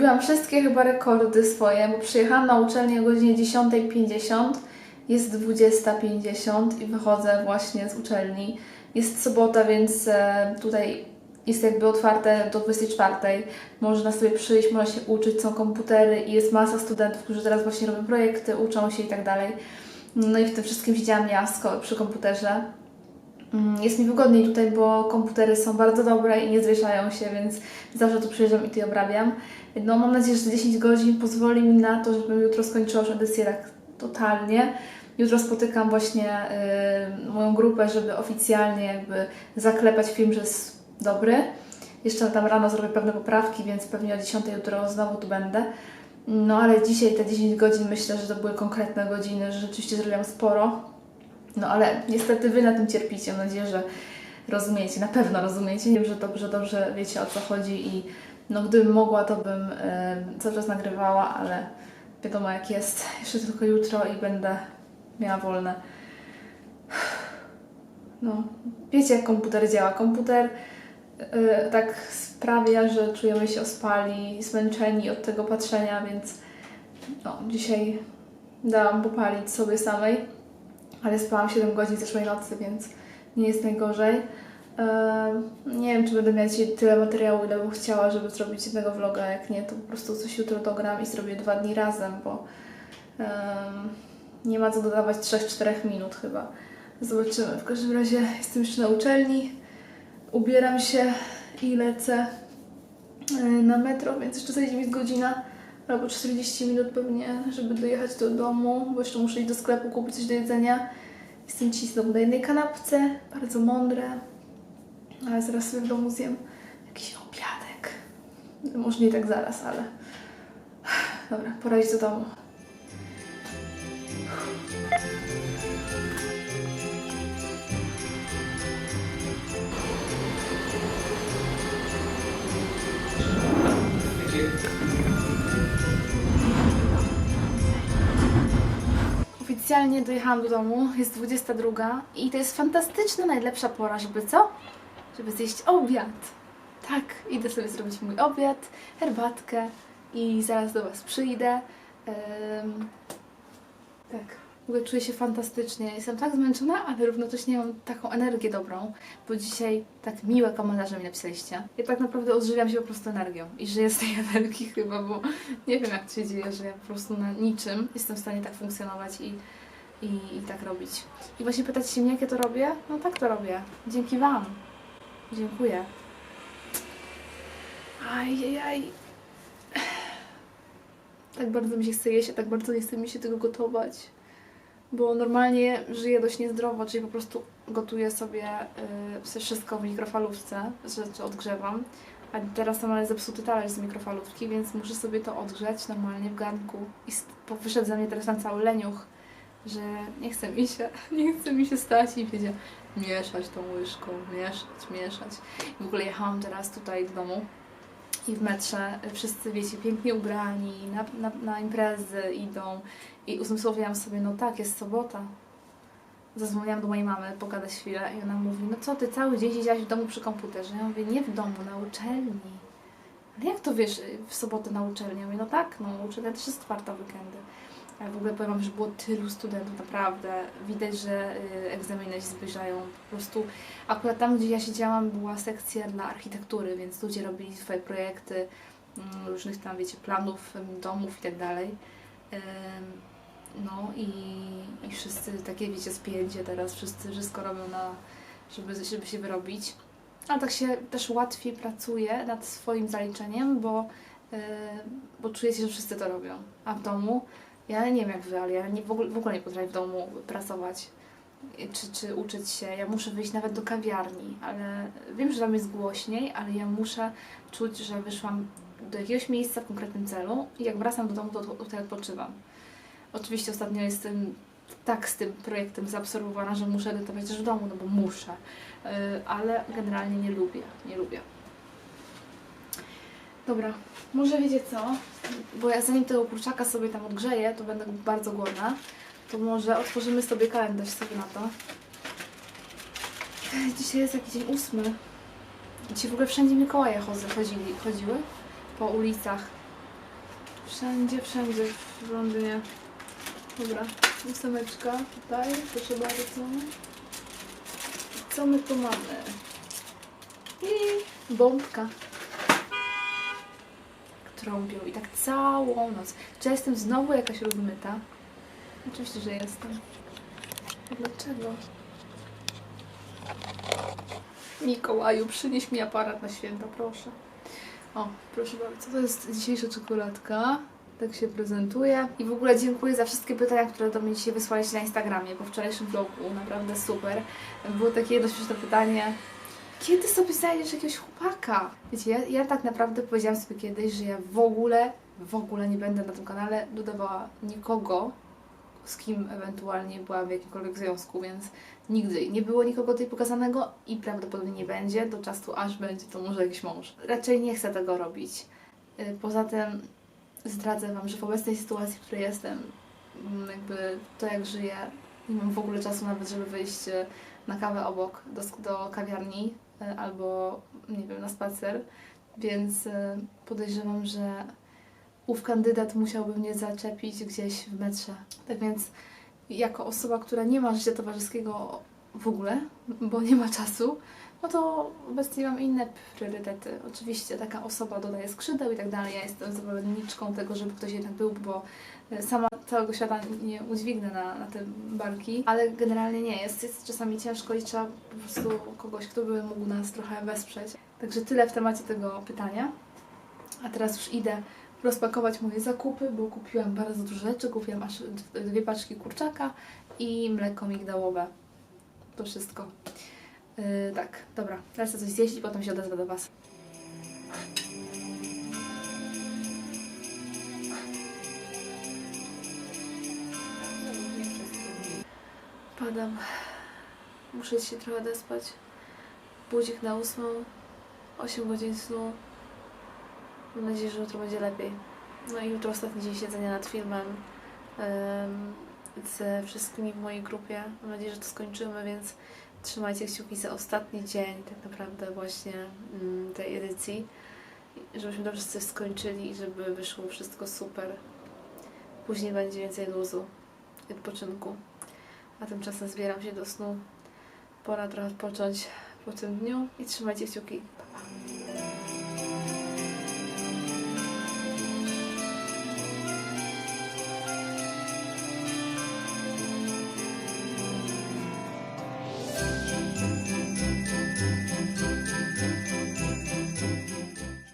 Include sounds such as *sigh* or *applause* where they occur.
pobiłam wszystkie chyba rekordy swoje, bo przyjechałam na uczelnię o godzinie 10.50, jest 20.50 i wychodzę właśnie z uczelni. Jest sobota, więc e, tutaj jest jakby otwarte do 24. Można sobie przyjść, można się uczyć, są komputery i jest masa studentów, którzy teraz właśnie robią projekty, uczą się i tak dalej. No i w tym wszystkim siedziałam ja z ko- przy komputerze. Mm, Jest mi wygodniej tutaj, bo komputery są bardzo dobre i nie zwieszają się, więc zawsze tu przyjeżdżam i tu je obrabiam. No mam nadzieję, że te 10 godzin pozwoli mi na to, żebym jutro skończyła już edycję tak totalnie. Jutro spotykam właśnie y, moją grupę, żeby oficjalnie jakby zaklepać film, że jest dobry. Jeszcze tam rano zrobię pewne poprawki, więc pewnie o 10 jutro znowu tu będę. No ale dzisiaj te 10 godzin myślę, że to były konkretne godziny, że rzeczywiście zrobiłam sporo. No ale niestety Wy na tym cierpicie. Mam nadzieję, że rozumiecie, na pewno rozumiecie. Wiem, że dobrze, dobrze wiecie o co chodzi i no gdybym mogła, to bym e, cały czas nagrywała, ale wiadomo jak jest. Jeszcze tylko jutro i będę miała wolne. No, wiecie jak komputer działa. Komputer e, tak sprawia, że czujemy się ospali, zmęczeni od tego patrzenia, więc no, dzisiaj dałam popalić sobie samej ale spałam 7 godzin zeszłej nocy, więc nie jest najgorzej. Nie wiem, czy będę miała dzisiaj tyle materiału, ile bym chciała, żeby zrobić jednego vloga. Jak nie, to po prostu coś jutro dogram i zrobię dwa dni razem, bo nie ma co dodawać 3-4 minut chyba. Zobaczymy. W każdym razie jestem jeszcze na uczelni, ubieram się i lecę e, na metro, więc jeszcze zajdzie mi godzina albo 40 minut pewnie, żeby dojechać do domu, bo jeszcze muszę iść do sklepu kupić coś do jedzenia. Jestem znowu na jednej kanapce, bardzo mądre, ale zaraz sobie w domu zjem jakiś obiadek. Może nie tak zaraz, ale... Dobra, pora iść do domu. Oficjalnie dojechałam do domu, jest 22 i to jest fantastyczna, najlepsza pora, żeby co? Żeby zjeść obiad. Tak, idę sobie zrobić mój obiad, herbatkę i zaraz do Was przyjdę. Em, tak, w ogóle czuję się fantastycznie. Jestem tak zmęczona, ale równocześnie mam taką energię dobrą, bo dzisiaj tak miłe komentarze mi napisaliście. Ja tak naprawdę odżywiam się po prostu energią i żyję z tej *laughs* energii chyba, bo nie wiem jak to się dzieje, że ja po prostu na niczym jestem w stanie tak funkcjonować i, i, i tak robić. I właśnie pytacie się mnie, jak ja to robię? No tak to robię. Dzięki Wam. Dziękuję. Ajajaj. Tak bardzo mi się chce jeść, a tak bardzo nie chce mi się tego gotować. Bo normalnie żyję dość niezdrowo, czyli po prostu gotuję sobie y, wszystko w mikrofalówce, rzeczy odgrzewam. A teraz mam ale zepsuty talerz z mikrofalówki, więc muszę sobie to odgrzać normalnie w garnku. I wyszedł ze mnie teraz na cały leniuch, że nie chce mi się, *laughs* nie chce mi się stać i wiedział mieszać tą łyżką, mieszać, mieszać. I w ogóle jechałam teraz tutaj do domu i w metrze wszyscy, wiecie, pięknie ubrani, na, na, na imprezy idą i uzmysłowiłam sobie, no tak, jest sobota. Zadzwoniłam do mojej mamy, pogadać chwilę i ona mówi, no co ty, cały dzień siedziałaś w domu przy komputerze? Ja mówię, nie w domu, na uczelni. Ale jak to wiesz, w sobotę na uczelni? Ja mówię, no tak, no uczelnia też jest otwarta weekendy. W ogóle powiem wam, że było tylu studentów, naprawdę. Widać, że y, egzaminy się zbliżają. Po prostu akurat tam, gdzie ja siedziałam, była sekcja dla architektury, więc ludzie robili swoje projekty, mm, różnych tam, wiecie, planów domów i tak dalej. No i, i wszyscy takie, wiecie, spięcie teraz, wszyscy wszystko robią na, żeby, żeby się wyrobić. Ale tak się też łatwiej pracuje nad swoim zaliczeniem, bo, bo czuję się, że wszyscy to robią. A w domu, ja nie wiem jak wy, ale ja nie, w, ogóle, w ogóle nie potrafię w domu pracować czy, czy uczyć się. Ja muszę wyjść nawet do kawiarni, ale wiem, że tam jest głośniej, ale ja muszę czuć, że wyszłam do jakiegoś miejsca w konkretnym celu i jak wracam do domu, to tutaj odpoczywam. Oczywiście ostatnio jestem tak z tym projektem zaabsorbowana, że muszę edytować też w domu, no bo muszę, Yy, ale generalnie nie lubię, nie lubię. Dobra, może wiecie co, bo ja zanim tego kurczaka sobie tam odgrzeję, to będę bardzo głodna, to może otworzymy sobie kalendarz sobie na to. Dzisiaj jest jakiś dzień ósmy. Dzisiaj w ogóle wszędzie Mikołaje chodzili, chodziły po ulicach. Wszędzie, wszędzie w Londynie. Dobra, ósemeczka tutaj, proszę bardzo. Co my tu mamy? I bombka. Trąbią i tak całą noc. Czy ja jestem znowu jakaś rozmyta? Oczywiście, że jestem. Dlaczego? Mikołaju, przynieś mi aparat na święta, proszę. O, proszę bardzo, to jest dzisiejsza czekoladka. Tak się prezentuje. I w ogóle dziękuję za wszystkie pytania, które do mnie dzisiaj wysłaliście na Instagramie po wczorajszym vlogu. Naprawdę super. Było takie jedno pytanie. Kiedy sobie znajdziesz jakiegoś chłopaka? Wiecie, ja, ja tak naprawdę powiedziałam sobie kiedyś, że ja w ogóle, w ogóle nie będę na tym kanale dodawała nikogo, z kim ewentualnie byłam w jakimkolwiek związku, więc nigdy nie było nikogo tutaj pokazanego i prawdopodobnie nie będzie do czasu, aż będzie to może jakiś mąż. Raczej nie chcę tego robić. Y, Poza tym zdradzę Wam, że w obecnej sytuacji, w której jestem, mm, jakby to jak żyję, nie mam w ogóle czasu nawet, żeby wyjść y, na kawę obok, do, do kawiarni albo, nie wiem, na spacer, więc y, podejrzewam, że ów kandydat musiałby mnie zaczepić gdzieś w metrze. Tak więc jako osoba, która nie ma życia towarzyskiego w ogóle, bo nie ma czasu, no to obecnie mam inne priorytety. Oczywiście taka osoba dodaje skrzydeł i tak dalej. Ja jestem zwolenniczką tego, żeby ktoś jednak był, bo e, sama całego świata nie udźwignę na, na te barki, ale generalnie nie. Jest, jest czasami ciężko i trzeba po prostu kogoś, kto by mógł nas trochę wesprzeć. Także tyle w temacie tego pytania. A teraz już idę rozpakować moje zakupy, bo kupiłam bardzo dużo rzeczy. Kupiłam aż dwie paczki kurczaka i mleko migdałowe. To wszystko. Yy, tak, dobra. Teraz coś zjeść i potem się odezwę do Was. Padam. Muszę się trochę despać. Budzik na ósmą. 8 godzin snu. Mam nadzieję, że jutro będzie lepiej. No i jutro ostatni dzień siedzenia nad filmem em, ze wszystkimi w mojej grupie. Mam nadzieję, że to skończymy, więc trzymajcie kciuki za ostatni dzień tak naprawdę właśnie mm, tej edycji. Żebyśmy to wszyscy skończyli i żeby wyszło wszystko super. Później będzie więcej luzu i odpoczynku. A tymczasem zbieram się do snu. Pora trochę odpocząć po tym dniu i trzymajcie kciuki. Pa, pa.